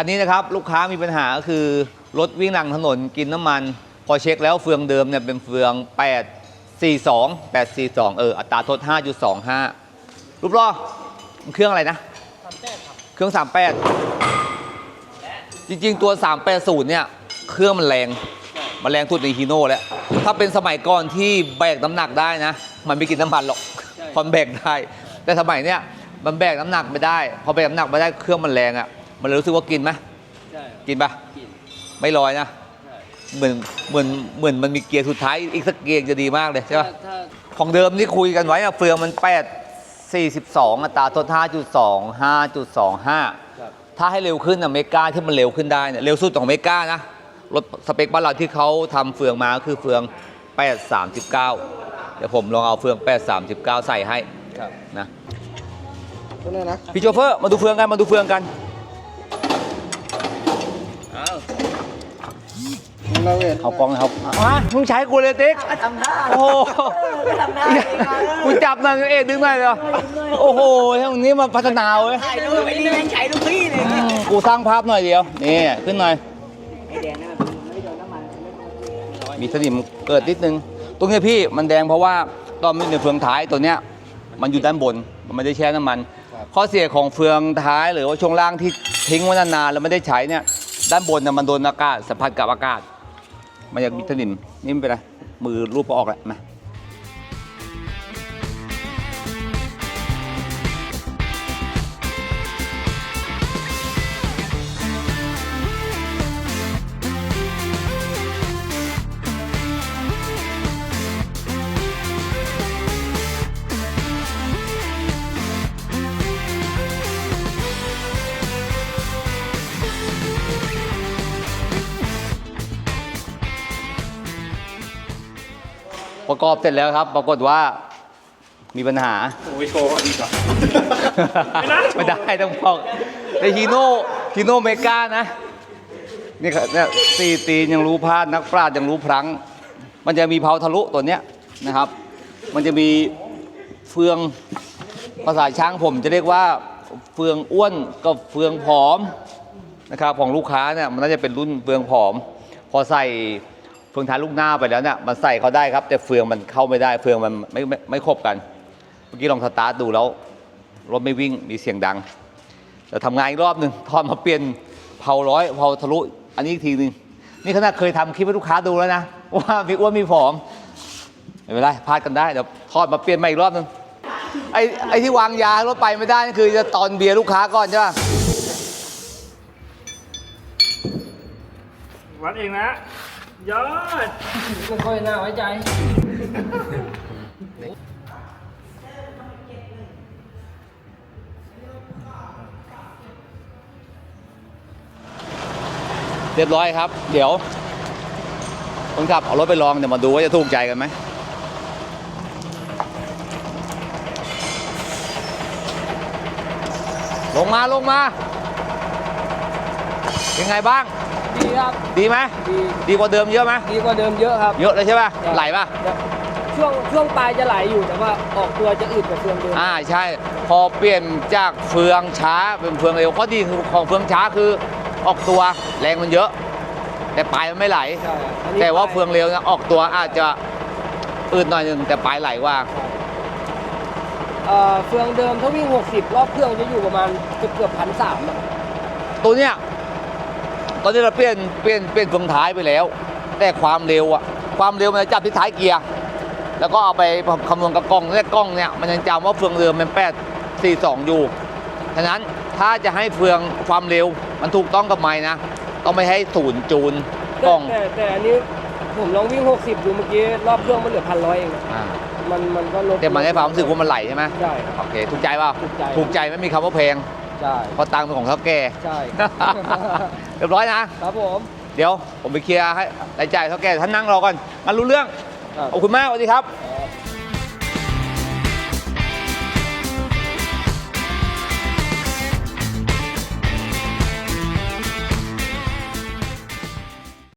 คันนี้นะครับลูกค้ามีปัญหาก็คือรถวิ่งหลังถนนกินน้ำมัน พอเช็คแล้วเฟืองเดิมเนี่ยเป็นเฟือง 842 842 เอออัตราทด 5.25 รูปล้อมันเครื่องอะไรนะ เครื่อง 38 จริงๆตัว 380 เนี่ย เครื่องมันแรงมันแรงทุดในฮีโน่แล้ว ถ้าเป็นสมัยก่อนที่แบกน้ำหนักได้นะ มันไม่กินน้ำมันหรอกเพราะมันแบกได้ แต่สมัยเนี้ยมันแบกน้ำหนักไม่ได้ พอแบกน้ำหนักไม่ได้เครื่องมันแรงอะ มันเลยรู้สึกว่ากินไหมใช่กินปะกินไม่ลอยนะใช่เหมือนเหมือนเหมือนมันมีเกียร์สุดท้ายอีกสักเกียร์จะดีมากเลยใช่ปะถ้าถ้าของเดิมที่คุยกันไว้อะเฟืองมัน8 42อัตราทด5.2 5.25ครับถ้าให้เร็วขึ้นอะเมกาที่มันเร็วขึ้นได้เนี่ยเร็วสุดของเมกานะรถสเปคบ้านเราที่เขาทำเฟืองมาก็คือเฟือง 839 เดี๋ยวผมลองเอาเฟือง 839 ใส่ให้ครับนะตัวนี้นะพี่โชเฟอร์มาดูเฟืองกันมาดูเฟืองกันอ้าว เราเวทเอากล้องนะครับมามึงใช้กูเลยติ๊กทำท่าโอ้โหทำท่าเองอะกูจับหน่อยเอ็ดดึงหน่อยเลยโอ้โหทางนี้มาพัฒนาเว้ยถ่ายรูปไอ้นี่แม่งใช้ลูกพี่เลยอืมกูสร้างภาพหน่อยเดียว นี่ ขึ้นหน่อยไอ้แดงนั่นมันไม่โดนน้ำมันมีสนิมเกิดนิดนึง ตรงเนี้ยพี่มันแดงเพราะว่าตอนมันอยู่ในเฟืองท้ายตัวเนี้ย มันอยู่ด้านบน มันไม่ได้แช่น้ำมัน ข้อเสียของเฟืองท้ายหรือว่าช่วงล่างที่ทิ้งไว้นานๆแล้วไม่ได้ใช้เนี่ย ด้านบนน่ะมันโดนอากาศสัมผัสกับอากาศ มันจะมีถนิมนี่ไม่เป็นไรมือรูปก็ออกแล้วมา ประกอบเสร็จแล้วครับ ปรากฏว่ามีปัญหา โอ้ยโชว์ดีกว่า ไม่ได้ต้องบอกในฮีโน่ฮีโน่เมกานะ นี่ครับเนี่ยตีตีนยังรู้พลาดนักปราชญ์ยังรู้พลัง มันจะมีเผาทะลุตัวเนี้ยนะครับ มันจะมีเฟืองภาษาช่างผมจะเรียกว่าเฟืองอ้วนกับเฟืองผอมนะครับของลูกค้าเนี่ยมันน่าจะเป็นรุ่นเฟืองผอม พอใส่เฟืองท้ายลูกหน้าไปแล้วเนี่ยมันใส่เขาได้ครับ แต่เฟืองมันเข้าไม่ได้เฟืองมันไม่ไม่ไม่ครบกัน เมื่อกี้ลองสตาร์ทดูแล้วรถไม่วิ่งมีเสียงดังเดี๋ยวทำงานอีกรอบหนึ่งทอนมาเปลี่ยนเผาร้อยเผาทะลุอันนี้อีกทีหนึ่งนี่ขนาดเคยทำคลิปให้ลูกค้าดูแล้วนะว่ามีอ้วนมีผอมไม่เป็นไรพลาดกันได้เดี๋ยวทอดมาเปลี่ยนใหม่อีกรอบหนึ่งไอ้ไอ้ที่วางยารถไปไม่ได้นี่คือจะตอนเบียร์ลูกค้าก่อนใช่ป่ะวัดเองนะ ยอด ไม่ค่อยน่าไว้ใจ เรียบร้อยครับ เดี๋ยวคนขับเอารถไปลองเดี๋ยวมาดูว่าจะถูกใจกันไหมลงมาลงมา เป็นไงบ้าง ดีครับ ดีไหมดี ดีกว่าเดิมเยอะไหมดีกว่าเดิมเยอะครับ เยอะเลยใช่ป่ะไหลป่ะ ช่วงช่วงปลายจะไหลอยู่แต่ว่าออกตัวจะอืดกว่าเฟืองเดิม อ่าใช่ พอเปลี่ยนจากเฟืองช้าเป็นเฟืองเร็วข้อดีคือของเฟืองช้าคือออกตัวแรงมันเยอะ แต่ปลายมันไม่ไหล ใช่ครับอันนี้แต่ว่าปลยเฟืองเร็วนะออกตัวอาจจะอืดหน่อยหนึงแต่ปลายไหลว่า เอ่อเฟืองเดิมถ้าวิ่ง 60 รอบเครื่องจะอยู่ประมาณเกือบเกือบพันสามอะตัวเนี้ยต อนนี้เราเปลี่ยนเปลี่ยนเปลี่ยนเฟืองท้ายไปแล้ว แต่ความเร็วอะความเร็วมันจะจับที่ท้ายเกียร์แล้วก็เอาไปคำนวณกับกล้องและกล้องเนี่ยมันยังจำว่าเฟืองเดิมมันแปดสี่สองอยู่ฉะนั้นถ้าจะให้เฟืองความเร็วมันถูกต้องกับไม้นะต้องไม่ให้ศูนย์จูนกล้องแต่แต่อันนี้ผมลองวิ่ง 60 ดูเมื่อกี้รอบเครื่องมันเหลือพันร้อยเองอ่ามันมันก็ลดแต่มันให้ความรู้สึกว่ามันไหลใช่ไหมใช่ครับโอเคถูกใจเปล่าถูกใจถูกใจไม่มีคำว่าแพง ใช่เพราะตังค์เป็นของเท่าแก่ ใช่ เรียบร้อยนะ ครับผม เดี๋ยวผมไปเคลียร์ให้รายจ่ายเท่าแก่ท่านนั่งรอก่อนมันรู้เรื่องครับขอบคุณมากสวัสดีครับครับ